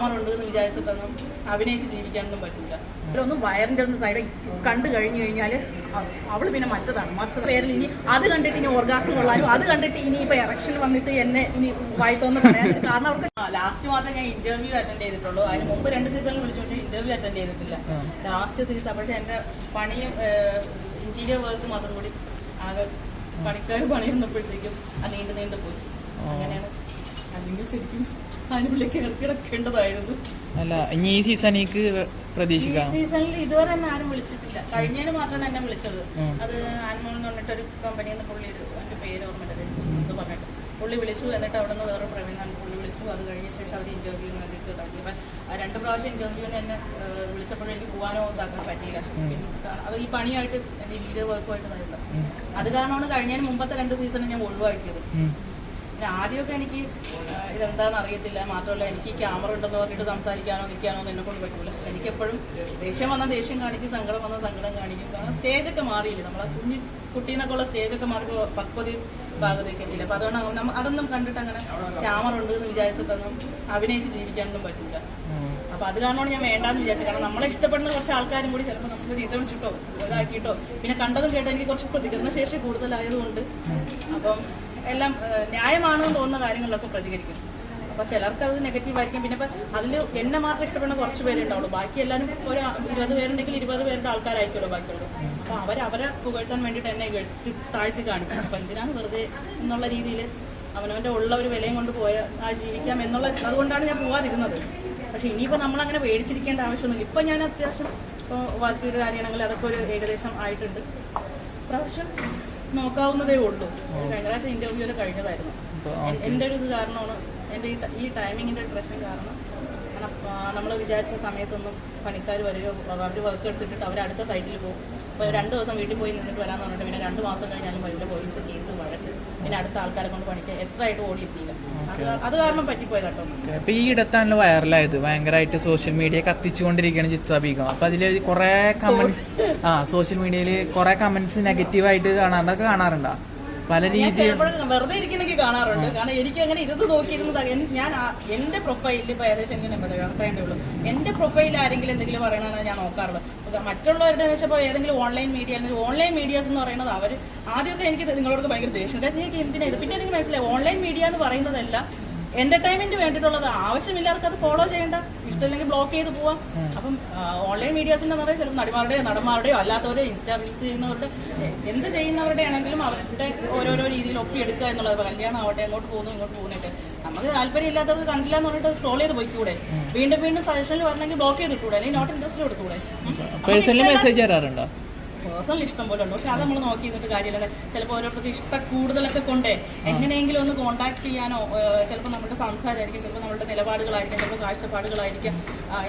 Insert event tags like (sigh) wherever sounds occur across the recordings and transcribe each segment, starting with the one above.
Camera ഉണ്ട് എന്ന് വിചാരിച്ചിട്ടൊന്നും അഭിനയിച്ച് ജീവിക്കാനൊന്നും പറ്റില്ല. ഒന്ന് വയറിന്റെ ഒന്ന് സൈഡ് കണ്ടു കഴിഞ്ഞു കഴിഞ്ഞാൽ അവൾ പിന്നെ മറ്റതാണ്. മറിച്ച് പേരിൽ ഇനി അത് കണ്ടിട്ട് ഇനി ഓർഗാസം കൊള്ളാനും അത് കണ്ടിട്ട് ഇനി ഇപ്പൊ ഇറക്ഷൻ വന്നിട്ട് എന്നെ ഇനി വായിത്തോന്ന് പറയാൻ കാരണം അവർക്ക് ലാസ്റ്റ് മാത്രമേ ഞാൻ ഇന്റർവ്യൂ അറ്റൻഡ് ചെയ്തിട്ടുള്ളൂ. അതിന് മുമ്പ് രണ്ട് സീസണിൽ വിളിച്ചു പക്ഷേ ഇന്റർവ്യൂ അറ്റൻഡ് ചെയ്തിട്ടില്ല. ലാസ്റ്റ് സീസൺ പക്ഷെ എന്റെ പണിയും ഇന്റീരിയർ വർക്ക് മാത്രം കൂടി ആകെ പണിക്കാർ പണിയുന്നപ്പോഴത്തേക്കും അത് നീണ്ടു നീണ്ടു പോയി. അങ്ങനെയാണ്. അല്ലെങ്കിൽ ശരിക്കും അതിനുള്ളിൽ കയറി കിടക്കേണ്ടതായിരുന്നു. അല്ല ഇനി ഈ സീസണിക്ക് ഈ പ്രതീക്ഷിക്കാം. സീസണിൽ ഇതുവരെ തന്നെ ആരും വിളിച്ചിട്ടില്ല. കഴിഞ്ഞതിന് മാത്രമാണ് എന്നെ വിളിച്ചത്. അത് ആൻമോൾ എന്ന് പറഞ്ഞിട്ടൊരു കമ്പനിയിൽ നിന്ന് പുള്ളി ഒരു എന്റെ പേര് ഓർമ്മയില്ല. എന്ന് പറഞ്ഞിട്ട്. പുള്ളി വിളിച്ചു എന്നിട്ട് അവിടെ നിന്ന് വേറെ പ്രവീണാണ് പുള്ളി വിളിച്ചു. അത് കഴിഞ്ഞ ശേഷം അവർ ഇന്റർവ്യൂ വേണ്ടിയിട്ട് തുടങ്ങി. അപ്പം രണ്ട് പ്രാവശ്യം ഇന്റർവ്യൂവിന് എന്നെ വിളിച്ചപ്പോഴും എനിക്ക് പോകാനോ ഇതാക്കാൻ പറ്റിയില്ല. അത് ഈ പണിയായിട്ട് എന്റെ ഇന്റീരിയർ വർക്കുമായിട്ട് ഇതായില്ല അത് കാരണമാണ് കഴിഞ്ഞതിന് മുമ്പത്തെ രണ്ട് സീസൺ ഞാൻ ഒഴിവാക്കിയത്. ആദ്യമൊക്കെ എനിക്ക് ഇതെന്താണെന്ന് അറിയത്തില്ല. മാത്രമല്ല എനിക്ക് ക്യാമറ ഉണ്ടെന്ന് പറഞ്ഞിട്ട് സംസാരിക്കാനോ നിൽക്കാനോ എന്നെ കൊണ്ട് പറ്റൂല. എനിക്കെപ്പോഴും ദേഷ്യം വന്ന ദേഷ്യം കാണിക്കും സങ്കടം വന്ന സങ്കടം കാണിക്കും. കാരണം സ്റ്റേജൊക്കെ മാറിയില്ല? നമ്മളെ കുഞ്ഞി നിന്നൊക്കെ ഉള്ള സ്റ്റേജൊക്കെ മാറുമ്പോൾ പക്വതയും ഭാഗത്തേക്ക് എത്തില്ല അപ്പോൾ അതുകൊണ്ട് അതൊന്നും കണ്ടിട്ട് അങ്ങനെ ക്യാമറ ഉണ്ട് എന്ന് വിചാരിച്ചിട്ടൊന്നും അഭിനയിച്ച് ജീവിക്കാനൊന്നും പറ്റില്ല അപ്പൊ അത് കാരണമാണ് ഞാൻ വേണ്ടാന്ന് വിചാരിച്ചത്. കാരണം നമ്മളെ ഇഷ്ടപ്പെടുന്ന കുറച്ച് ആൾക്കാരും കൂടി ചിലപ്പോൾ നമുക്ക് ചീത്ത വിളിച്ചിട്ടോ ഇതാക്കിയിട്ടോ പിന്നെ കണ്ടതും കേട്ടോ എനിക്ക് കുറച്ച് പ്രതികരണ ശേഷി കൂടുതലായതുകൊണ്ട്. അപ്പം എല്ലാം ന്യായമാണ് ന്യായമാണെന്ന് തോന്നുന്ന കാര്യങ്ങളിലൊക്കെ പ്രതികരിക്കും. അപ്പോൾ ചിലർക്ക് അത് നെഗറ്റീവ് ആയിരിക്കും. പിന്നെ അതിൽ എന്നെ മാത്രം ഇഷ്ടപ്പെടുന്ന കുറച്ച് പേരേ ഉണ്ടാവുള്ളൂ. ബാക്കി എല്ലാവരും ഒരു ഇരുപത് പേരുണ്ടെങ്കിൽ ഇരുപത് പേരുടെ ആൾക്കാരായിരിക്കുമല്ലോ ബാക്കിയുള്ളൂ അപ്പോൾ അവർ അവരെ പുകഴ്ത്താൻ വേണ്ടിയിട്ട് എന്നെ വെട്ടി താഴ്ത്തി കാണിക്കും. അപ്പം എന്തിനാണ് വെറുതെ എന്നുള്ള രീതിയിൽ അവനവന്റെ ഉള്ള ഒരു വിലയും കൊണ്ട് പോയ ആ ജീവിക്കാം എന്നുള്ള അതുകൊണ്ടാണ് ഞാൻ പോവാതിരുന്നത്. പക്ഷെ ഇനിയിപ്പോൾ നമ്മളങ്ങനെ പേടിച്ചിരിക്കേണ്ട ആവശ്യമൊന്നുമില്ല. ഇപ്പം ഞാൻ അത്യാവശ്യം ഇപ്പോൾ വർക്ക് കാര്യമാണെങ്കിൽ അതൊക്കെ ഒരു ഏകദേശം ആയിട്ടുണ്ട്. പ്രാവശ്യം നോക്കാവുന്നതേ ഉള്ളൂ. കഴിഞ്ഞ പ്രാവശ്യം വരെ കഴിഞ്ഞതായിരുന്നു. എന്റെ എന്റെ ഒരു ഇത് കാരണമാണ് എന്റെ ഈ ടൈമിങ്ങിന്റെ പ്രശ്നം കാരണം കാരണം നമ്മൾ വിചാരിച്ച സമയത്തൊന്നും പണിക്കാർ വരികയോ അവർ വർക്ക് എടുത്തിട്ട് അവർ അടുത്ത സൈറ്റിൽ പോകും. അപ്പോൾ രണ്ട് ദിവസം വീട്ടിൽ പോയി നിന്നിട്ട് വരാമെന്ന് പറഞ്ഞിട്ട് പിന്നെ രണ്ട് മാസം കഴിഞ്ഞാലും വലിയ പോലീസ് കേസ് വഴക്ക്. പിന്നെ അടുത്ത ആൾക്കാരെ കൊണ്ട് പണിക്ക് എത്ര ആയിട്ട് ഓടിയെത്തിയില്ല. അത് അത് കാരണം പറ്റിപ്പോയതാട്ടോ. അപ്പൊ ഈ ഇടത്താണല്ലോ വൈറലായത്. ഭയങ്കരമായിട്ട് സോഷ്യൽ മീഡിയ കത്തിച്ചുകൊണ്ടിരിക്കുകയാണ് ചിത്രാബീഗം അപ്പൊ അതിൽ കുറെ കമന്റ്സ് ആ സോഷ്യൽ മീഡിയയിൽ കുറെ കമന്റ്സ് നെഗറ്റീവായിട്ട് കാണാറൊക്കെ കാണാറുണ്ടോ? പല രീതിയിൽ വെറുതെ ഇരിക്കണമെങ്കിൽ കാണാറുണ്ട്. കാരണം എനിക്ക് അങ്ങനെ ഇരുന്ന് നോക്കിയിരുന്നത് ഞാൻ എന്റെ പ്രൊഫൈലിൽ ഇപ്പൊ ഏകദേശം എനിക്ക് നമ്പർ ഉള്ളൂ. എന്റെ പ്രൊഫൈലിൽ ആരെങ്കിലും എന്തെങ്കിലും പറയണമെന്ന് ഞാൻ നോക്കാറുള്ളൂ മറ്റുള്ളവരുടെ വെച്ചപ്പോൾ ഏതെങ്കിലും ഓൺലൈൻ മീഡിയ ഓൺലൈൻ മീഡിയാസ് എന്ന് പറയുന്നത് അവർ ആദ്യമൊക്കെ എനിക്ക് നിങ്ങളോട് ഭയങ്കര ദേഷ്യം. കാരണം എനിക്ക് എന്തിനാ ഇത്? പിന്നെ എനിക്ക് മനസ്സിലായി. ഓൺലൈൻ മീഡിയ എന്ന് പറയുന്നതല്ല എന്റർടൈൻമെന്റ് വേണ്ടിയിട്ടുള്ളത് ആവശ്യമില്ലാർക്ക് അത് ഫോളോ ചെയ്യേണ്ട. ഇഷ്ടമില്ലെങ്കിൽ ബ്ലോക്ക് ചെയ്ത് പോവാം. അപ്പം ഓൺലൈൻ മീഡിയാസിന്റെ നിറയെ ചിലപ്പോൾ നടിമാരുടെയോ നടന്മാരുടെയോ അല്ലാത്തവരെയോ ഇൻസ്റ്റാ റീൽസ് ചെയ്യുന്നവരുടെ എന്ത് ചെയ്യുന്നവരുടെ ആണെങ്കിലും അവരുടെ ഓരോരോ രീതിയിൽ ഒപ്പിയെടുക്കുക എന്നുള്ളത് കല്യാണം ആവട്ടെ അങ്ങോട്ട് പോകുന്നു ഇങ്ങോട്ട് പോകുന്നിട്ട് നമുക്ക് താല്പര്യം ഇല്ലാത്തവർ കണ്ടില്ല എന്ന് പറഞ്ഞിട്ട് സ്ക്രോൾ ചെയ്ത് പോയിക്കൂടെ. വീണ്ടും വീണ്ടും സജഷനിൽ വരണമെങ്കിൽ ബ്ലോക്ക് ചെയ്തിട്ടൂടെ അല്ലെങ്കിൽ നോട്ട് ഇൻട്രസ്റ്റ് കൊടുത്തൂടെ പേഴ്സണലി മെസ്സേജ് തരാറുണ്ടോ പേഴ്സണൽ ഇഷ്ടം പോലെ ഉണ്ട്. പക്ഷെ അത് നമ്മൾ നോക്കി നിന്നിട്ട് കാര്യമില്ല ചിലപ്പോൾ ഓരോരുത്തർക്ക് ഇഷ്ട കൂടുതലൊക്കെ കൊണ്ടേ എങ്ങനെയെങ്കിലും ഒന്ന് കോണ്ടാക്ട് ചെയ്യാനോ ചിലപ്പോൾ നമ്മുടെ സംസാരമായിരിക്കും ചിലപ്പോൾ നമ്മുടെ നിലപാടുകളായിരിക്കും ചിലപ്പോൾ കാഴ്ചപ്പാടുകളായിരിക്കും.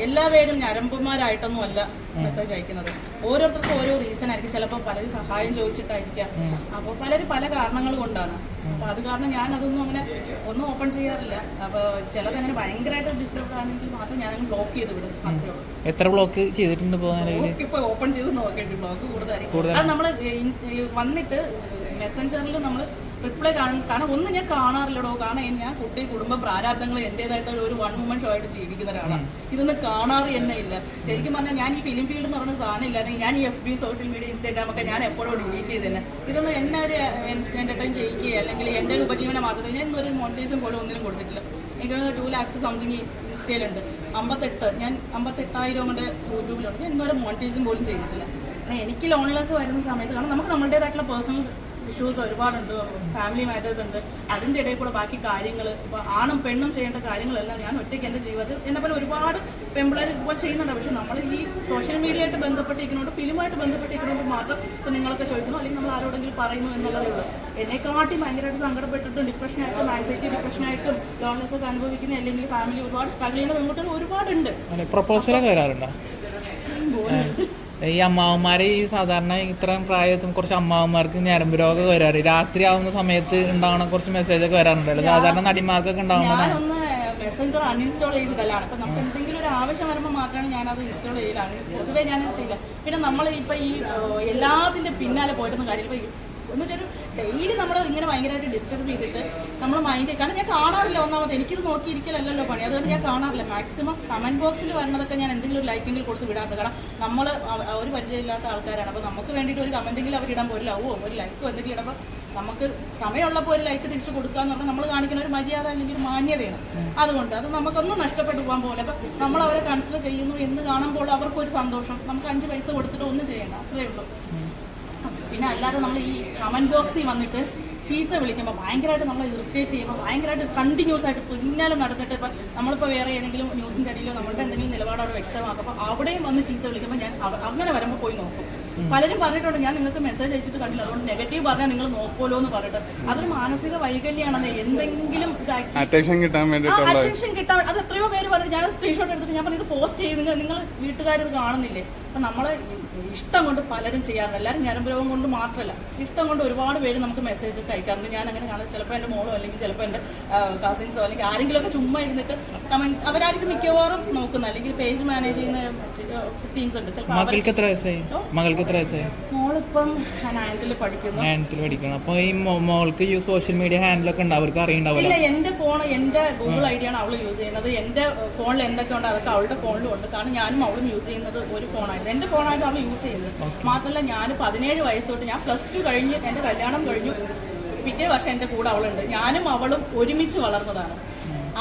എല്ലാവരും ഞരമ്പന്മാരായിട്ടൊന്നും അല്ല മെസ്സേജ് അയക്കുന്നത്. ഓരോരുത്തർക്കും ഓരോ റീസൺ ആയിരിക്കും. ചിലപ്പോൾ പലരും സഹായം ചോദിച്ചിട്ടായിരിക്കാം. അപ്പോൾ പലരും പല കാരണങ്ങൾ കൊണ്ടാണ്. അപ്പോൾ അത് കാരണം ഞാൻ അതൊന്നും അങ്ങനെ ഒന്നും ഓപ്പൺ ചെയ്യാറില്ല. അപ്പോൾ ചിലതങ്ങനെ ഭയങ്കരമായിട്ട് ഡിസ്റ്റർബ് ആണെങ്കിൽ മാത്രം ഞാൻ ബ്ലോക്ക് ചെയ്ത് വിടും. എത്ര ബ്ലോക്ക് ചെയ്തിട്ടുണ്ട് ഇപ്പോൾ ഓപ്പൺ ചെയ്ത് നോക്കേണ്ടി. ബ്ലോക്ക് കൂടുതലായിരിക്കും അത് നമ്മൾ വന്നിട്ട് മെസ്സഞ്ചറിൽ നമ്മൾ റിപ്ലൈ കാണും. കാരണം ഒന്നും ഞാൻ കാണാറില്ലടോ. കാരണം ഞാൻ കുട്ടി കുടുംബ പ്രാരാബ്ദങ്ങൾ എന്റെതായിട്ട് ഒരു വൺ വുമൺ ഷോ ആയിട്ട് ജീവിക്കുന്ന ഒരാളാണ് ഇതൊന്നും കാണാറ് തന്നെ ഇല്ല. ശരിക്കും പറഞ്ഞാൽ ഞാൻ ഈ ഫിലിം ഫീൽഡ് എന്ന് പറഞ്ഞ സാധനം ഇല്ലായിരുന്നെങ്കിൽ ഞാൻ ഈ F B social media Instagram ഒക്കെ ഞാൻ എപ്പോഴും ഡിലീറ്റ് ചെയ്ത് തന്നെ. ഇതൊന്നും എന്നെ ഒരു എന്റർടൈൻ ചെയ്യുകയോ അല്ലെങ്കിൽ എന്റെ ഒരു ഉപജീവന മാർഗത്തിൽ ഞാൻ ഇന്നൊരു മോണിറ്റൈസും പോലും ഒന്നിനും കൊടുത്തിട്ടില്ല. എനിക്ക് ടു ലാക്സ് സംതിങ് ഇൻസ്റ്റയിലുണ്ട്. അമ്പത്തെട്ട് ഞാൻ അമ്പത്തെട്ടായിരം കൊണ്ട് യൂട്യൂബിലുണ്ട്. ഞാൻ ഇന്നൊരു മോണിറ്റൈസും പോലും ചെയ്തിട്ടില്ല. എനിക്ക് ലോൺലെസ് വരുന്ന സമയത്ത് കാരണം നമുക്ക് നമ്മളുടേതായിട്ടുള്ള പേഴ്സണൽ ഇഷ്യൂസ് ഒരുപാടുണ്ട് ഫാമിലി മാറ്റേഴ്സ് ഉണ്ട്. അതിന്റെ ഇടയിൽ കൂടെ ബാക്കി കാര്യങ്ങൾ ഇപ്പോൾ ആണും പെണ്ണും ചെയ്യേണ്ട കാര്യങ്ങളെല്ലാം ഞാൻ ഒറ്റയ്ക്ക് എന്റെ ജീവിതത്തിൽ എന്നെ പോലെ ഒരുപാട് പെമ്പിളർ ഇപ്പോൾ ചെയ്യുന്നുണ്ട്. പക്ഷെ നമ്മൾ ഈ സോഷ്യൽ മീഡിയ ആയിട്ട് ബന്ധപ്പെട്ടിരിക്കുന്നതുകൊണ്ട് ഫിലിമായിട്ട് ബന്ധപ്പെട്ടിരിക്കുന്നതുകൊണ്ട് മാത്രം ഇപ്പോൾ നിങ്ങളൊക്കെ ചോദിക്കുന്നു അല്ലെങ്കിൽ നമ്മൾ ആരോടെങ്കിലും പറയുന്നു എന്നുള്ളതേ ഉള്ളൂ. എന്നെക്കാട്ടി ഭയങ്കരമായിട്ട് സങ്കടപ്പെട്ടിട്ടും ഡിപ്രഷനായിട്ടും ആൻസൈറ്റി ഡിപ്രഷനായിട്ടും ലോൺലെസ് ഒക്കെ അനുഭവിക്കുന്ന അല്ലെങ്കിൽ ഫാമിലി ഒരുപാട് സ്ട്രഗിൾ ചെയ്യുന്ന പെൺകുട്ടികൾ ഒരുപാടുണ്ട്. പ്രപ്പോസലൊക്കെ വരാറുണ്ടോ? ഈ അമ്മാവന്മാരെ ഈ സാധാരണ ഇത്രയും പ്രായത്തും കുറച്ച് അമ്മാവന്മാർക്ക് ഞരമ്പ് രോഗം വരാറ്. രാത്രി ആവുന്ന സമയത്ത് ഉണ്ടാവുന്ന കുറച്ച് മെസ്സേജ് ഒക്കെ വരാറുണ്ടല്ലോ. സാധാരണ നടിമാർക്കൊക്കെ ഉണ്ടാവുന്ന മെസ്സഞ്ചർ അൺഇൻസ്റ്റാൾ ചെയ്തതാണ് അപ്പൊ നമുക്ക് എന്തെങ്കിലും ഒരു ആവശ്യം വരുമ്പോൾ മാത്രമാണ് ഞാനത് ഇൻസ്റ്റാൾ ചെയ്യലാണ് പൊതുവേ ഞാൻ ചെയ്യില്ല. പിന്നെ നമ്മൾ ഇപ്പൊ ഈ എല്ലാത്തിന്റെ പിന്നാലെ പോയിട്ടൊന്നും കാര്യം ഇപ്പൊ ഈ എന്ന് വെച്ചാൽ ഡെയിലി നമ്മൾ ഇങ്ങനെ ഭയങ്കരമായിട്ട് ഡിസ്റ്റർബ് ചെയ്തിട്ട് നമ്മൾ മൈൻഡ് കാരണം ഞാൻ കാണാറില്ല ഒന്നാമത്. എനിക്കിത് നോക്കിയിരിക്കലല്ലോ പണി. അതുകൊണ്ട് ഞാൻ കാണാറില്ല. മാക്സിമം കമന്റ് ബോക്സിൽ വരുന്നതൊക്കെ ഞാൻ എന്തെങ്കിലും ഒരു ലൈക്കെങ്കിലും കൊടുത്ത് വിടാറുണ്ട്. കാരണം നമ്മൾ ഒരു പരിചയമില്ലാത്ത ആൾക്കാരാണ്. അപ്പോൾ നമുക്ക് വേണ്ടിയിട്ട് ഒരു കമന്റെങ്കിലും അവരിടാൻ ഇടാൻ പോലും ലവോ ഒരു ലൈക്കോ എന്തെങ്കിലും ഇടുമ്പോൾ നമുക്ക് സമയമുള്ളപ്പോൾ ഒരു ലൈക്ക് തിരിച്ച് എന്ന് പറഞ്ഞാൽ നമ്മൾ കാണിക്കുന്ന ഒരു മര്യാദ അല്ലെങ്കിൽ ഒരു മാന്യതയാണ്. അതുകൊണ്ട് അത് നമുക്കൊന്നും നഷ്ടപ്പെട്ടു പോകാൻ പോലെ അപ്പം നമ്മൾ അവരെ കൺസിഡർ ചെയ്യുന്നു എന്ന് കാണുമ്പോൾ അവർക്കൊരു സന്തോഷം. നമുക്ക് അഞ്ച് പൈസ കൊടുത്തിട്ട് ഒന്നും ചെയ്യണ്ട. അത്രയേ ഉള്ളൂ. പിന്നെ അല്ലാതെ നമ്മൾ ഈ കമന്റ് ബോക്സിൽ വന്നിട്ട് ചീത്ത വിളിക്കുമ്പോൾ ഭയങ്കരമായിട്ട് നമ്മളെ ഇറിറ്റേറ്റ് ചെയ്യുമ്പോൾ ഭയങ്കരമായിട്ട് കണ്ടിന്യൂസ് ആയിട്ട് പിന്നാലെ നടന്നിട്ട് ഇപ്പം നമ്മളിപ്പോൾ വേറെ ഏതെങ്കിലും ന്യൂസിന്റെ അടിയിലോ നമ്മളുടെ എന്തെങ്കിലും നിലപാടോ അവിടെ വ്യക്തമാക്കും അപ്പോൾ അവിടെയും വന്ന് ചീത്ത വിളിക്കുമ്പോൾ ഞാൻ അങ്ങനെ വരുമ്പോൾ പോയി നോക്കും. പലരും പറഞ്ഞിട്ടുണ്ട് ഞാൻ നിങ്ങൾക്ക് മെസ്സേജ് അയച്ചിട്ട് കണ്ടില്ല. അതുകൊണ്ട് നെഗറ്റീവ് പറഞ്ഞാൽ നിങ്ങൾ നോക്കുമല്ലോ എന്ന് പറഞ്ഞിട്ട്. അതൊരു മാനസിക വൈകല്യമാണെന്ന് എന്തെങ്കിലും അറ്റൻഷൻ കിട്ടാൻ അറ്റൻഷൻ കിട്ടാൻ അത് എത്രയോ പേര് പറഞ്ഞു ഞാൻ സ്ക്രീൻഷോട്ട് എടുത്തിട്ട് ഞാൻ പറഞ്ഞു ഇത് പോസ്റ്റ് ചെയ്ത് നിങ്ങൾ വീട്ടുകാർ ഇത് കാണുന്നില്ലേ? അപ്പം നമ്മളെ ഇഷ്ടം കൊണ്ട് പലരും ചെയ്യാറുണ്ട്. എല്ലാവരും ഞരമ്പരോഗം കൊണ്ട് മാത്രമല്ല ഇഷ്ടം കൊണ്ട് ഒരുപാട് പേര് നമുക്ക് മെസ്സേജ് ഒക്കെ അയക്കാറുണ്ട്. ഞാൻ അങ്ങനെ കാണാം. ചിലപ്പോൾ എന്റെ മോളോ അല്ലെങ്കിൽ ചിലപ്പോൾ എന്റെ കസിൻസോ അല്ലെങ്കിൽ ആരെങ്കിലുമൊക്കെ ചുമ്മാ ഇരുന്നിട്ട് കമന്റ് അവരായിരിക്കും മിക്കവാറും നോക്കുന്നത്. അല്ലെങ്കിൽ പേജ് മാനേജ് ചെയ്യുന്ന ടീംസ് ഉണ്ട്. ചിലപ്പോൾ മകൾക്ക് എത്ര വയസ്സായി? മകൾക്ക് എത്ര വയസ്സായി? മോളിപ്പം നയൻത്തിൽ പഠിക്കുന്നു. നയൻത്തിൽ പഠിക്കണം. അപ്പോൾ ഈ മോൾക്ക് ഈ സോഷ്യൽ മീഡിയ ഹാൻഡിലൊക്കെ ഉണ്ട് അവർക്ക് അറിയണ്ടാവില്ല ഇല്ല എന്റെ ഫോൺ എന്റെ ഗൂഗിൾ ഐ ആണ് അവൾ യൂസ് ചെയ്യുന്നത്. എന്റെ ഫോണിൽ എന്തൊക്കെ ഉണ്ട് അതൊക്കെ അവളുടെ ഫോണിലും ഉണ്ട്. കാരണം ഞാനും അവളും യൂസ് ചെയ്യുന്നത് ഒരു ഫോണായിട്ട് എന്റെ ഫോണായിട്ട് അവൾ യൂസ് ചെയ്യുന്നത്. മാത്രമല്ല ഞാൻ പതിനേഴ് വയസ്സ് തൊട്ട് ഞാൻ പ്ലസ് ടു കഴിഞ്ഞ് എന്റെ കല്യാണം കഴിഞ്ഞു. പിറ്റേ വർഷം എന്റെ കൂടെ അവളുണ്ട്. ഞാനും അവളും ഒരുമിച്ച് വളർന്നതാണ്.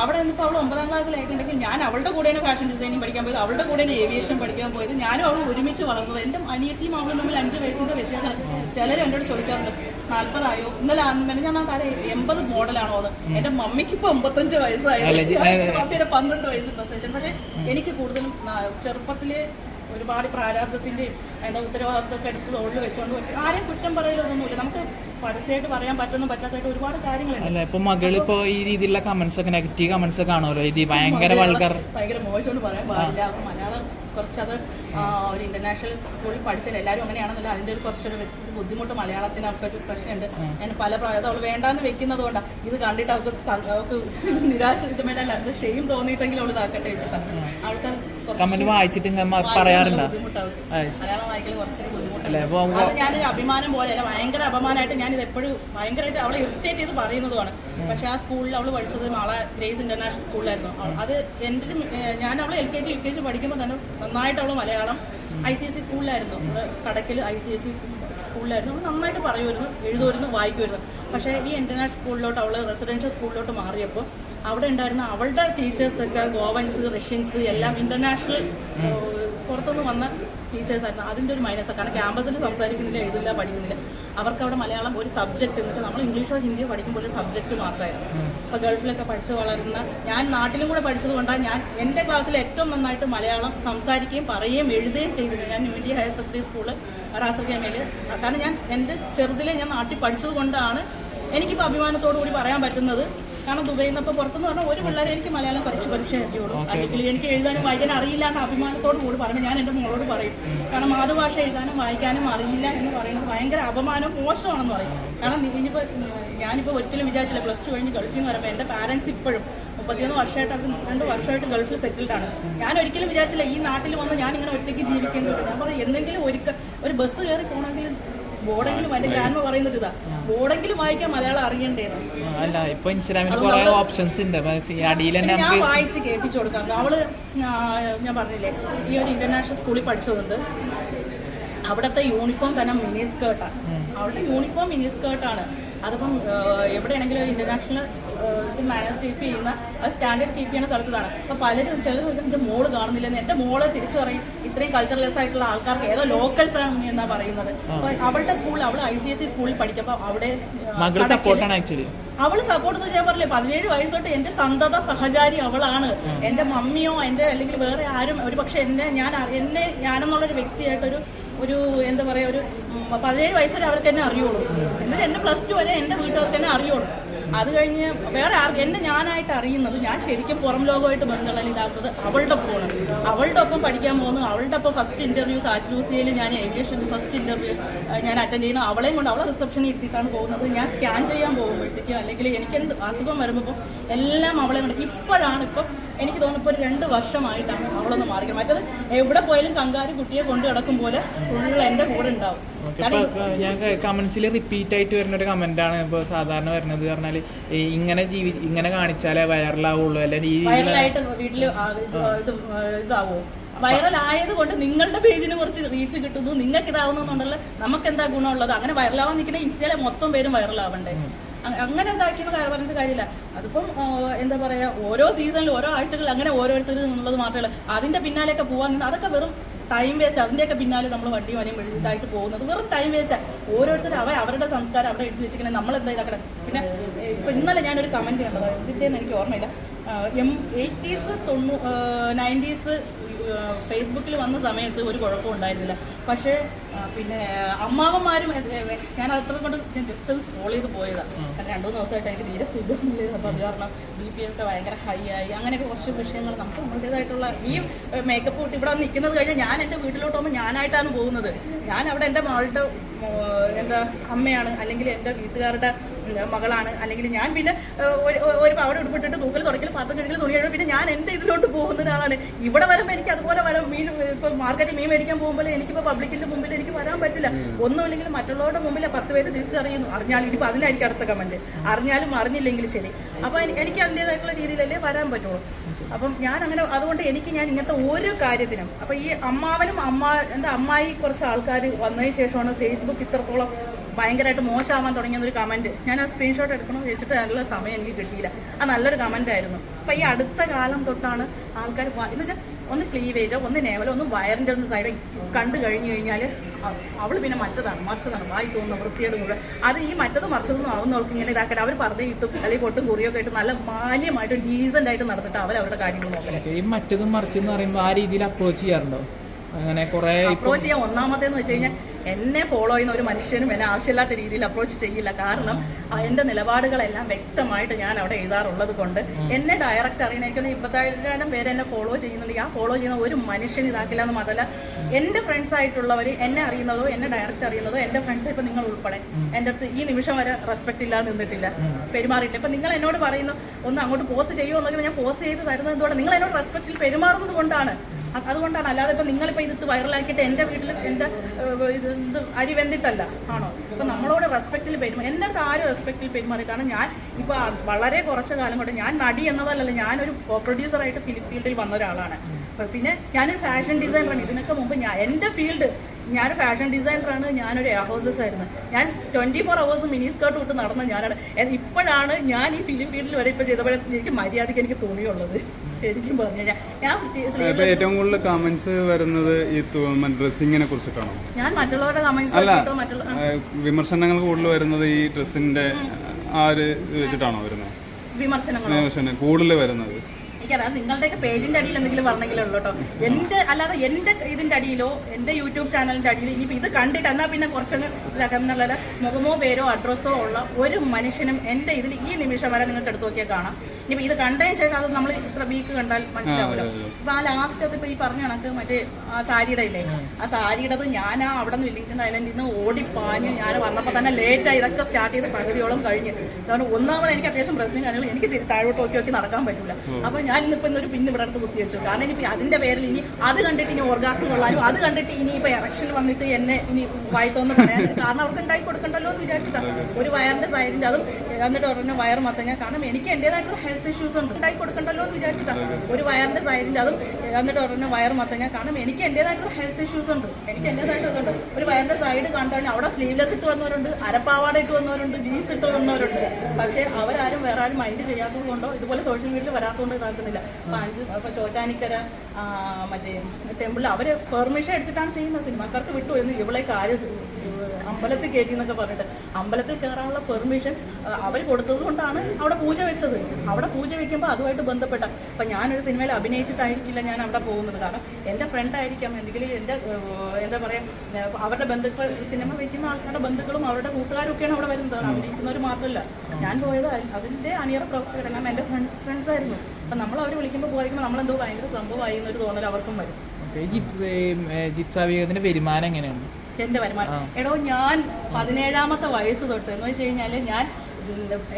അവിടെ നിന്നിപ്പോൾ അവൾ ഒമ്പതാം ക്ലാസ്സിലായിട്ടുണ്ടെങ്കിൽ ഞാൻ അവളുടെ കൂടെയാണ് ഫാഷൻ ഡിസൈനിങ് പഠിക്കാൻ പോയത്. അവളുടെ കൂടെയാണ് ഏവിയേഷൻ പഠിക്കാൻ പോയത്. ഞാനും അവളും ഒരുമിച്ച് വളർന്നത്. എന്റെ അനിയത്തിയും അവളും തമ്മിൽ അഞ്ച് വയസ്സിന്റെ വ്യത്യാസം. ചിലരും എന്നോട് ചോദിക്കാറുണ്ട് നാൽപ്പതായോ ഇന്നലെ അന്ന് ഞാൻ കാലം എൺപത് മോഡലാണോ അത്? എന്റെ മമ്മിക്ക് ഇപ്പൊ അമ്പത്തഞ്ച് വയസ്സായത് പന്ത്രണ്ട് വയസ്സ് പ്രസവിച്ചു. പക്ഷേ എനിക്ക് കൂടുതലും ചെറുപ്പത്തിലെ ഒരുപാട് പ്രാരാബ്ദത്തിന്റെയും എന്താ ഉത്തരവാദിത്തമൊക്കെ എടുത്ത് തോളിൽ വെച്ചുകൊണ്ട് പറ്റും. ആരെയും കുറ്റം പറയലൊന്നുമില്ല. നമുക്ക് പരസ്യമായിട്ട് പറയാൻ പറ്റുന്ന പറ്റാത്തതായിട്ട് ഒരുപാട് കാര്യങ്ങളുണ്ട്. അല്ല ഇപ്പൊ മകൾ ഇപ്പൊ ഈ രീതിയിലുള്ള കമന്റ്സ് ഒക്കെ നെഗറ്റീവ് കമന്റ്സ് ഒക്കെ ആണല്ലോ ഇത് ഭയങ്കര വൾഗർ ഭയങ്കര മോശമെന്ന് പറയാൻ പാടില്ല. മലയാളം കുറച്ചത് ഒരു ഇന്റർനാഷണൽ സ്കൂളിൽ പഠിച്ചാൽ എല്ലാവരും അങ്ങനെയാണെന്നല്ല. അതിന്റെ ഒരു കുറച്ചൊരു ബുദ്ധിമുട്ട് മലയാളത്തിന് അവർക്ക് ഒരു പ്രശ്നമുണ്ട്. ഞാൻ പല പ്രായത്തിൽ അവൾ വേണ്ടാന്ന് വെക്കുന്നത് കൊണ്ടാണ് ഇത് കണ്ടിട്ട് അവൾക്ക് അവൾക്ക് നിരാശ ഇതുമേലല്ല അത് ഷെയിം തോന്നിയിട്ടെങ്കിലും അവൾ ഇതാക്കട്ടെ വെച്ചിട്ടാണ് അവൾക്ക് കുറച്ച് കമന്റ് വായിച്ചിട്ട് ഇങ്ങനെ അല്ലെ പറയാറുണ്ടോ. അല്ലേ? അപ്പൊ ഞാനൊരു അഭിമാനം പോലെ അല്ല ഭയങ്കര അപമാനമായിട്ട് ഞാൻ ഇത് എപ്പോഴും ഭയങ്കരമായിട്ട് അവളെ ഇറിറ്റേറ്റ് ചെയ്ത് പറയുന്നതുമാണ്. പക്ഷെ ആ സ്കൂളിൽ അവൾ പഠിച്ചത് മാള ഗ്രേസ് ഇന്റർനാഷണൽ സ്കൂളിലായിരുന്നു. അത് എന്റെ ഞാൻ അവളെ L K G U K G പഠിക്കുമ്പോൾ തന്നെ നന്നായിട്ട് അവൾ Malayalam I C S C സ്കൂളിലായിരുന്നു. കടക്കിൽ ഐ സി എസ് സി സ്കൂളിലായിരുന്നു. അവൾ നന്നായിട്ട് പറയുമായിരുന്നു എഴുതുമായിരുന്നു വായിക്കുമായിരുന്നു. പക്ഷേ ഈ ഇന്റർനാഷണൽ സ്കൂളിലോട്ട് അവൾ റെസിഡൻഷ്യൽ സ്കൂളിലോട്ട് മാറിയപ്പോൾ അവിടെ ഉണ്ടായിരുന്ന അവളുടെ ടീച്ചേഴ്സൊക്കെ ഗോവൻസ് റഷ്യൻസ് എല്ലാം ഇന്റർനാഷണൽ പുറത്തുനിന്ന് വന്ന ടീച്ചേഴ്സ് ആയിരുന്നു. അതിന്റെ ഒരു മൈനസ് കാരണം ക്യാമ്പസിൽ സംസാരിക്കുന്നില്ല എഴുതില്ല പഠിക്കുന്നില്ല. അവർക്ക് അവിടെ മലയാളം ഒരു സബ്ജക്റ്റ് എന്ന് വെച്ചാൽ നമ്മൾ ഇംഗ്ലീഷോ ഹിന്ദിയോ പഠിക്കുമ്പോൾ ഒരു സബ്ജക്റ്റ് മാത്രമായിരുന്നു. അപ്പോൾ ഗൾഫിലൊക്കെ പഠിച്ചു വളർന്ന ഞാൻ നാട്ടിലും കൂടെ പഠിച്ചത് കൊണ്ടാണ് ഞാൻ എന്റെ ക്ലാസ്സിൽ ഏറ്റവും നന്നായിട്ട് മലയാളം സംസാരിക്കുകയും പറയുകയും എഴുതുകയും ചെയ്തില്ല ഞാൻ new India higher secondary school റാസർഗേമയിൽ കാരണം ഞാൻ എന്റെ ചെറുതിലെ ഞാൻ നാട്ടിൽ പഠിച്ചത് കൊണ്ടാണ് എനിക്കിപ്പോൾ അഭിമാനത്തോടു കൂടി പറയാൻ പറ്റുന്നത്. കാരണം ദുബൈയിൽ നിന്നപ്പോൾ പുറത്തുനിന്ന് പറഞ്ഞാൽ ഒരു പിള്ളേരെ എനിക്ക് മലയാളം കുറച്ച് കുറച്ച് അറിയുള്ളൂ അല്ലെങ്കിൽ എനിക്ക് എഴുതാനും വായിക്കാനും അറിയില്ല എന്ന അഭിമാനത്തോട് കൂടി പറയുമ്പോൾ ഞാൻ എന്റെ മോളോട് പറയും. കാരണം മാതൃഭാഷ എഴുതാനും വായിക്കാനും അറിയില്ല എന്ന് പറയുന്നത് ഭയങ്കര അപമാനം മോശമാണെന്ന് പറയും. കാരണം ഇനിയിപ്പോൾ ഞാനിപ്പോൾ ഒരിക്കലും വിചാരിച്ചില്ല പ്ലസ് ടു കഴിഞ്ഞ് ഗൾഫിൽ നിന്ന് വരുമ്പോൾ എന്റെ പാരൻസ് ഇപ്പോഴും മുപ്പത്തിയൊന്ന് വർഷമായിട്ട് അവർ രണ്ട് വർഷമായിട്ട് ഗൾഫിൽ സെറ്റിൽഡ് ആണ്. ഞാൻ ഒരിക്കലും വിചാരിച്ചില്ല ഈ നാട്ടിൽ വന്ന് ഞാൻ ഇങ്ങനെ ഒറ്റയ്ക്ക് ജീവിക്കേണ്ടി വരും. ഞാൻ പറയും എന്തെങ്കിലും ഒരു ബസ് കയറി പോകണമെങ്കിൽ ബോർഡെങ്കിലും അതിന്റെ ഗ്രാൻഡ് പറയുന്നത് ഇതാ. ബോർഡെങ്കിലും വായിക്കാൻ മലയാളം അറിയണ്ടേന്ന് അല്ല ഇപ്പൊ ഇൻസ്റ്റാഗ്രാമിൽ കുറെ ഓപ്ഷൻസ് ഉണ്ട്. അടിയിൽ ഞാൻ വായിച്ച് കേൾപ്പിച്ചു കൊടുക്കാറുണ്ട്. അവൾ ഞാൻ പറഞ്ഞില്ലേ ഈ ഒരു ഇന്റർനാഷണൽ സ്കൂളിൽ പഠിച്ചതുകൊണ്ട് അവിടുത്തെ യൂണിഫോം തന്നെ മിനി സ്കേർട്ടാണ് അവളുടെ യൂണിഫോം മിനി സ്കേർട്ടാണ് അതിപ്പം എവിടെയാണെങ്കിലും ഒരു ഇന്റർനാഷണൽ ഇത് മാനേജ് കീപ്പ് ചെയ്യുന്ന അത് സ്റ്റാൻഡേർഡ് കീപ്പ് ചെയ്യുന്ന സ്ഥലത്താണ് അപ്പോൾ പലരും ചിലർ എന്റെ എന്റെ മോൾ കാണുന്നില്ലെന്ന് എന്റെ മോളെ തിരിച്ചു പറയും ഇത്രയും കൾച്ചറലെസ് ആയിട്ടുള്ള ആൾക്കാർക്ക് ഏതോ ലോക്കൽസ് ആണ് എന്നാ പറയുന്നത്. അപ്പോൾ അവളുടെ സ്കൂളിൽ അവൾ ഐ സി എസ് സി സ്കൂളിൽ പഠിക്കുമ്പോൾ അവിടെ അവൾ സപ്പോർട്ട് എന്ന് ഞാൻ പറഞ്ഞില്ലേ പതിനേഴ് വയസ്സോട്ട് എന്റെ സന്തത സഹചാരി അവളാണ്. എന്റെ മമ്മിയോ എന്റെ അല്ലെങ്കിൽ വേറെ ആരും ഒരു പക്ഷെ എന്നെ ഞാൻ എന്നെ ഞാനെന്നുള്ളൊരു വ്യക്തിയായിട്ടൊരു ഒരു എന്താ പറയാ ഒരു പതിനേഴ് വയസ്സ് അവർക്ക് എന്നെ അറിയുള്ളൂ. എന്നിട്ട് എന്റെ പ്ലസ് ടു വരെ എന്റെ വീട്ടുകാർക്ക് തന്നെ അറിയുള്ളൂ. അത് കഴിഞ്ഞ് വേറെ ആർ എന്നെ ഞാനായിട്ട് അറിയുന്നത് ഞാൻ ശരിക്കും പുറം ലോകമായിട്ട് ബന്ധമുള്ള ഇതാക്കുന്നത് അവളുടെ ഒപ്പമാണ് അവളുടെ ഒപ്പം പഠിക്കാൻ പോകുന്നു അവളുടെ ഒപ്പം ഫസ്റ്റ് ഇന്റർവ്യൂ സാറ്റിലൂസിയയിൽ ഞാൻ ഏവിയേഷൻ ഫസ്റ്റ് ഇന്റർവ്യൂ ഞാൻ അറ്റൻഡ് ചെയ്യുന്നു അവളെയും കൊണ്ട് അവളെ റിസപ്ഷനിൽ ഇരുത്തിയിട്ടാണ് പോകുന്നത്. ഞാൻ സ്കാൻ ചെയ്യാൻ പോകുമ്പോഴത്തേക്കും അല്ലെങ്കിൽ എനിക്ക് എന്ത് അസുഖം വരുമ്പോൾ എല്ലാം അവളെ കൊണ്ട് ഇപ്പോഴാണ് ഇപ്പം എനിക്ക് തോന്നുന്നു ഇപ്പോൾ രണ്ട് വർഷമായിട്ടാണ് അവളൊന്ന് മാറിയത് മറ്റത് എവിടെ പോയാലും കങ്കാരി കുട്ടിയെ കൊണ്ട് കിടക്കും പോലെ ഫുൾ എന്റെ കൂടെ ഉണ്ടാവും. ഞാൻ കമന്റ്സിൽ റിപ്പീറ്റ് ആയിട്ട് വരുന്ന ഒരു കമന്റ് ആണ്. ഇപ്പോൾ സാധാരണ വരുന്നത് പറഞ്ഞാൽ ഇങ്ങനെ ജീവി ഇങ്ങനെ കാണിച്ചാലേ വൈറലാവുള്ളൂ. അല്ലെ ഈ വൈറലായിട്ട് വീട്ടിൽ ഇത് ഇതാവോ? വൈറൽ ആയതുകൊണ്ട് നിങ്ങളുടെ പേജിന് കുറച്ച് റീച്ച് കിട്ടുന്നു. നിങ്ങൾക്ക് ഇതാവുന്നുണ്ടല്ലോ നമുക്ക് എന്താ ഗുണമുള്ളത്? അങ്ങനെ വൈറലാവാൻ നിൽക്കുന്ന ഇൻസ്റ്റയിലെ മൊത്തം പേരും വൈറലാവണ്ടേ? അങ്ങനെ ഇതാക്കിയെന്ന് പറഞ്ഞിട്ട് കാര്യമില്ല. അതിപ്പം എന്താ പറയാ ഓരോ സീസണിലും ഓരോ ആഴ്ചകളിൽ അങ്ങനെ ഓരോരുത്തർ എന്നുള്ളത് മാത്രമല്ല അതിന്റെ പിന്നാലെയൊക്കെ പോകാൻ നിന്ന് അതൊക്കെ വെറും ടൈം വേസ്റ്റ് അതിന്റെയൊക്കെ പിന്നാലെ നമ്മൾ വണ്ടി വനയും ഇതായിട്ട് പോകുന്നത് വെറും ടൈം വേസ്റ്റ് ഓരോരുത്തർ അവ അവരുടെ സംസ്കാരം അവിടെ എടുത്തു വെച്ചിങ്ങനെ നമ്മൾ എന്താ ഇതാക്കണം? പിന്നെ ഇപ്പൊ ഇന്നലെ ഞാനൊരു കമന്റ് കണ്ടത്. എന്തിന്റെ എനിക്ക് ഓർമ്മയില്ല. എം എയ്റ്റീസ് തൊണ്ണൂ നയന്റീസ് ഫേസ്ബുക്കിൽ വന്ന സമയത്ത് ഒരു കുഴപ്പം ഉണ്ടായിരുന്നില്ല. പക്ഷേ പിന്നെ അമ്മാവന്മാരും ഞാൻ അത്ര കൊണ്ട് ഞാൻ ജസ്റ്റ് ഒന്ന് സ്ക്രോൾ ചെയ്ത് പോയതാണ് കാരണം രണ്ടു മൂന്ന് ദിവസമായിട്ട് എനിക്ക് തീരെ സുഖമില്ലായിരുന്നു അപ്പോൾ അത് കാരണം ബി പി ഒക്കെ ഭയങ്കര ഹൈ ആയി. അങ്ങനെയൊക്കെ കുറച്ച് വിഷയങ്ങൾ നമുക്ക് നമ്മുടേതായിട്ടുള്ള ഈ മേക്കപ്പ് കൂട്ടി ഇവിടെ നിൽക്കുന്നത് കഴിഞ്ഞാൽ ഞാൻ എന്റെ വീട്ടിലോട്ട് പോകുമ്പോൾ ഞാനായിട്ടാണ് പോകുന്നത്. ഞാൻ അവിടെ എന്റെ മകളുടെ എന്താ അമ്മയാണ്. അല്ലെങ്കിൽ എന്റെ വീട്ടുകാരുടെ മകളാണ്. അല്ലെങ്കിൽ ഞാൻ പിന്നെ ഒരു പവർ ഉടുപ്പിട്ടിട്ട് തൂക്കൽ തുടക്കൽ പാത്രം കഴുകൽ തുണി കഴുകൽ പിന്നെ ഞാൻ എന്റെ ഇതിലോട്ട് പോകുന്ന ഒരാളാണ്. ഇവിടെ വരുമ്പോൾ എനിക്ക് അതുപോലെ വരാം. മീൻ ഇപ്പൊ മാർക്കറ്റിൽ മീൻ മേടിക്കാൻ പോകുമ്പോൾ എനിക്കിപ്പോൾ പബ്ലിക്കിന്റെ മുമ്പിൽ എനിക്ക് വരാൻ പറ്റില്ല. ഒന്നുമില്ലെങ്കിൽ മറ്റുള്ളവരുടെ മുമ്പിൽ പത്ത് പേര് തിരിച്ചറിയുന്നു. അറിഞ്ഞാലും ഇനിയിപ്പോൾ അതിനായിരിക്കും അടുത്ത കമന്റ്. അറിഞ്ഞാലും അറിഞ്ഞില്ലെങ്കിൽ ശരി. അപ്പോൾ എനിക്ക് അതിന്റേതായിട്ടുള്ള രീതിയിലല്ലേ വരാൻ പറ്റുള്ളൂ. അപ്പം ഞാൻ അങ്ങനെ അതുകൊണ്ട് എനിക്ക് ഞാൻ ഇങ്ങനത്തെ ഒരു കാര്യത്തിനും അപ്പം ഈ അമ്മാവനും അമ്മ എന്താ അമ്മായി കുറച്ച് ആൾക്കാർ വന്നതിന് ശേഷമാണ് ഫേസ്ബുക്ക് ഇത്രത്തോളം ഭയങ്കരമായിട്ട് മോശമാവാൻ തുടങ്ങിയ ഒരു കമന്റ് ഞാൻ ആ സ്ക്രീൻഷോട്ട് എടുക്കണം വെച്ചിട്ട് നല്ല സമയം എനിക്ക് കിട്ടിയില്ല. ആ നല്ലൊരു കമന്റ് ആയിരുന്നു. അപ്പം ഈ അടുത്ത കാലം തൊട്ടാണ് ആൾക്കാർ എന്ന് വെച്ചാൽ ഒന്ന് ക്ലീവേജോ ഒന്ന് നേവലോ ഒന്ന് വയറിന്റെ ഒന്ന് സൈഡ് കണ്ടു കഴിഞ്ഞു കഴിഞ്ഞാൽ അവൾ പിന്നെ മറ്റതാണ് മറിച്ചതാണ്. വായി തോന്നുന്ന വൃത്തിയോട് കൂടെ അത് ഈ മറ്റത് മറിച്ചതൊന്നും ആവുന്നവർക്ക് ഇങ്ങനെ ഇതാക്കട്ടെ അവർ പറഞ്ഞു കിട്ടും അല്ലെങ്കിൽ പൊട്ടും കുറിയൊക്കെ ആയിട്ട് നല്ല മാന്യമായിട്ട് ഡീസന്റ് ആയിട്ട് നടന്നിട്ട് അവർ അവരുടെ കാര്യങ്ങൾ നോക്കണം. ഈ മറ്റതും മറിച്ചെന്ന് പറയുമ്പോൾ ആ രീതിയിൽ അപ്രോച്ച് ചെയ്യാറുണ്ടോ? അങ്ങനെ കുറെ അപ്രോച്ച് ചെയ്യാൻ ഒന്നാമത്തേന്ന് വെച്ച് കഴിഞ്ഞാൽ എന്നെ ഫോളോ ചെയ്യുന്ന ഒരു മനുഷ്യനും എന്നെ ആവശ്യമില്ലാത്ത രീതിയിൽ അപ്രോച്ച് ചെയ്യില്ല. കാരണം എന്റെ എന്റെ നിലപാടുകളെല്ലാം വ്യക്തമായിട്ട് ഞാൻ അവിടെ എഴുതാറുള്ളത് കൊണ്ട് എന്നെ ഡയറക്റ്റ് അറിയണേക്കുന്ന ഇപ്പത്തായിരം പേര് എന്നെ ഫോളോ ചെയ്യുന്നുണ്ടെങ്കിൽ ആ ഫോളോ ചെയ്യുന്ന ഒരു മനുഷ്യൻ ഇതാക്കില്ല എന്ന് മാത്രമല്ല എന്റെ ഫ്രണ്ട്സ് ആയിട്ടുള്ളവർ എന്നെ അറിയുന്നതോ എന്നെ ഡയറക്റ്റ് അറിയുന്നതോ എന്റെ ഫ്രണ്ട്സ് ഇപ്പം നിങ്ങൾ ഉൾപ്പെടെ എന്റെ അടുത്ത് ഈ നിമിഷം വരെ റെസ്പെക്ട് ഇല്ലാതെ നിന്നിട്ടില്ല. പെരുമാറിയിട്ടില്ല ഇപ്പം നിങ്ങൾ എന്നോട് പറയുന്നു ഒന്ന് അങ്ങോട്ട് പോസ്റ്റ് ചെയ്യുമോ എന്നെങ്കിൽ ഞാൻ പോസ്റ്റ് ചെയ്ത് തരുന്നത് എന്തുകൊണ്ട് നിങ്ങൾ എന്നോട് റെസ്പെക്റ്റിൽ പെരുമാറുന്നത് കൊണ്ടാണ്. അതുകൊണ്ടാണ്. അല്ലാതെ ഇപ്പം നിങ്ങളിപ്പോൾ ഇതിട്ട് വൈറലാക്കിയിട്ട് എന്റെ വീട്ടിൽ എന്റെ ഇത് ഇത് അരി വെന്തിട്ടല്ല. ആണോ? ഇപ്പം നമ്മളോട് റെസ്പെക്റ്റിൽ പെരുമാറി എന്റെ അടുത്ത് ആരും റെസ്പെക്റ്റിൽ പെരുമാറി. കാരണം ഞാൻ ഇപ്പോൾ വളരെ കുറച്ച് കാലം കൊണ്ട് ഞാൻ നടി എന്നതല്ലല്ലോ ഞാനൊരു പ്രൊഡ്യൂസറായിട്ട് ഫിലിം ഫീൽഡിൽ വന്ന ഒരാളാണ്. പിന്നെ ഞാനൊരു ഫാഷൻ ഡിസൈനറാണ് ഇതിനൊക്കെ മുമ്പ് ഞാൻ എന്റെ ഫീൽഡ് ഞാനൊരു ഫാഷൻ ഡിസൈനറാണ് ഞാനൊരു എയർ ഹോസസ് ആയിരുന്നു. ഞാൻ twenty four hours mini skirt വിട്ട് നടന്ന ഞാനാണ്. ഇപ്പോഴാണ് ഞാൻ ഈ ഫിലിം ഫീൽഡിൽ വരെ ഇപ്പോൾ ചെയ്തപ്പോഴേ എനിക്ക് മര്യാദയ്ക്ക് എനിക്ക് തോന്നിയുള്ളത് ശരിക്കും പറഞ്ഞു ഞാൻ ഏറ്റവും കൂടുതൽ കമന്റ്സ് വരുന്നത് ഈ ഡ്രസ്സിങ്ങിനെ കുറിച്ചിട്ടാണോ? ഞാൻ മറ്റുള്ളവരുടെ കമന്റ്സ് അല്ല മറ്റുള്ള വിമർശനങ്ങൾ കൂടുതൽ വരുന്നത് ഈ ഡ്രസ്സിന്റെ ആര് ഒരു വെച്ചിട്ടാണോ വരുന്നത്? വിമർശനങ്ങൾ വിമർശനം കൂടുതൽ വരുന്നത്. എനിക്കറിയാം നിങ്ങളുടെയൊക്കെ പേജിന്റെ അടിയിൽ എന്തെങ്കിലും പറഞ്ഞെങ്കിലേ ഉള്ളൂ കേട്ടോ. എന്റെ അല്ലാതെ എന്റെ ഇതിന്റെ അടിയിലോ എന്റെ യൂട്യൂബ് ചാനലിന്റെ അടിയിലോ ഇനിയിപ്പോ ഇത് കണ്ടിട്ട് എന്നാ പിന്നെ കുറച്ചൊന്ന് ഇതാക്കാന്നല്ലാതെ മുഖമോ പേരോ അഡ്രസ്സോ ഉള്ള ഒരു മനുഷ്യനും എന്റെ ഇതിൽ ഈ നിമിഷം വരെ നിങ്ങൾക്ക് എടുത്തു നോക്കിയാൽ കാണാം. ഇനിയിപ്പോ ഇത് കണ്ടതിന് ശേഷം അത് നമ്മൾ ഇത്ര വീക്ക് കണ്ടാൽ മനസ്സിലാവുമല്ലോ. ഇപ്പൊ ആ ലാസ്റ്റ് അത് ഇപ്പൊ ഈ പറഞ്ഞ കണക്ക് മറ്റേ ആ സാരിയുടെ ഇല്ലേ? ആ. സാരിയുടേത് ഞാൻ ആ അവിടെ നിന്ന് വില്ലിംഗ്ടൺ ഐലൻഡിൽ നിന്ന് ഓടിപ്പാഞ്ഞ് ഞാൻ വന്നപ്പോൾ തന്നെ ലേറ്റായി ഇതൊക്കെ സ്റ്റാർട്ട് ചെയ്ത് പകുതിയോളം കഴിഞ്ഞ്. അതുകൊണ്ട് ഒന്നാമത് എനിക്ക് അത്യാവശ്യം പ്രശ്നം കാര്യങ്ങൾ എനിക്ക് താഴോട്ട് നോക്കി നോക്കി നടക്കാൻ പറ്റില്ല അപ്പോൾ ഞാൻ ഇന്നിപ്പോ ഇന്നൊരു പിന്നെ ഇവിടെ അടുത്ത് കുത്തി വെച്ചു. കാരണം ഇനി അതിന്റെ പേരിൽ ഇനി അത് കണ്ടിട്ട് ഇനി ഓർഗാസം കൊള്ളാനും അത് കണ്ടിട്ട് ഇനി ഇപ്പൊ ഇറക്ഷൻ വന്നിട്ട് എന്നെ ഇനി വായിത്തോന്ന് പറയാൻ കാരണം അവർക്ക് ഉണ്ടാക്കി കൊടുക്കണ്ടല്ലോ എന്ന് വിചാരിച്ചിട്ടാണ് ഒരു വയറിന്റെ സൈഡിന്റെ അതും എന്നിട്ട് ഉടനെ വയർ മത്തങ്ങ. കാരണം എനിക്ക് എന്റേതായിട്ടുള്ള ഹെൽത്ത് ഇഷ്യൂസ് ഉണ്ട്. ഉണ്ടാക്കി കൊടുക്കണ്ടല്ലോ എന്ന് വിചാരിച്ചിട്ടാണ് ഒരു വയറിന്റെ സൈഡിന്റെ അതും എന്നിട്ട് ഉടനെ വയർ മത്തങ്ങ കാരണം എനിക്ക് എന്റേതായിട്ടുള്ള ഹെൽത്ത് ഇഷ്യൂസ് ഉണ്ട്. എനിക്ക് എന്റേതായിട്ടുള്ള ഒരു വയറിന്റെ സൈഡ് കണ്ടാൽ അവിടെ സ്ലീവ്ലെസ് ഇട്ട് വന്നവരുണ്ട് അരപ്പാവാട ഇട്ട് വന്നവരുണ്ട് ജീൻസ് ഇട്ട് വന്നവരുണ്ട്. പക്ഷേ അവരാരും വേറെ ആരും മൈൻഡ് ചെയ്യാത്തത് കൊണ്ടോ ഇതുപോലെ സോഷ്യൽ മീഡിയയിൽ വരാത്തതുകൊണ്ട് ഇതാക്കുന്നില്ല. അപ്പൊ അഞ്ച് ഇപ്പൊ ചോറ്റാനിക്കര മറ്റേ ടെമ്പിളിൽ അവർ പെർമിഷൻ എടുത്തിട്ടാണ് ചെയ്യുന്നത്. സിനിമാക്കാർക്ക് വിട്ടു എന്ന് ഇവളെ ആര് അമ്പലത്തിൽ കയറ്റി എന്നൊക്കെ പറഞ്ഞിട്ട് അമ്പലത്തിൽ കയറാനുള്ള പെർമിഷൻ അവർ കൊടുത്തത് കൊണ്ടാണ് അവിടെ പൂജ വെച്ചത്. അവിടെ പൂജ വെക്കുമ്പോൾ അതുമായിട്ട് ബന്ധപ്പെട്ട അപ്പം ഞാനൊരു സിനിമയിൽ അഭിനയിച്ചിട്ടായിരിക്കില്ല ഞാൻ അവിടെ പോകുന്നത്. കാരണം എന്റെ ഫ്രണ്ട് ആയിരിക്കാം അല്ലെങ്കിൽ എന്റെ എന്താ പറയുക അവരുടെ ബന്ധുക്കൾ സിനിമ വെക്കുന്ന ആൾക്കാരുടെ ബന്ധുക്കളും അവരുടെ കൂട്ടുകാരും ഒക്കെയാണ് അവിടെ വരുന്നത്. അഭിനയിക്കുന്നവർ മാത്രമല്ല. ഞാൻ പോയത് അതിന്റെ അണിയറ പ്രവർത്തകർ കാരണം എന്റെ ഫ്രണ്ട്സ് ആയിരുന്നു. അപ്പം നമ്മൾ അവർ വിളിക്കുമ്പോൾ പോയിരിക്കുമ്പോൾ നമ്മളെന്തോ ഭയങ്കര സംഭവമായി എന്നൊരു തോന്നൽ അവർക്കും വരും. ഓക്കെ ജിപ്സാവികത്തിന്റെ വരുമാനം എങ്ങനെയാണ്? എന്റെ വരുമാനം. എടോ ഞാൻ പതിനേഴാമത്തെ വയസ്സ് തൊട്ട് എന്ന് വെച്ച് കഴിഞ്ഞാൽ ഞാൻ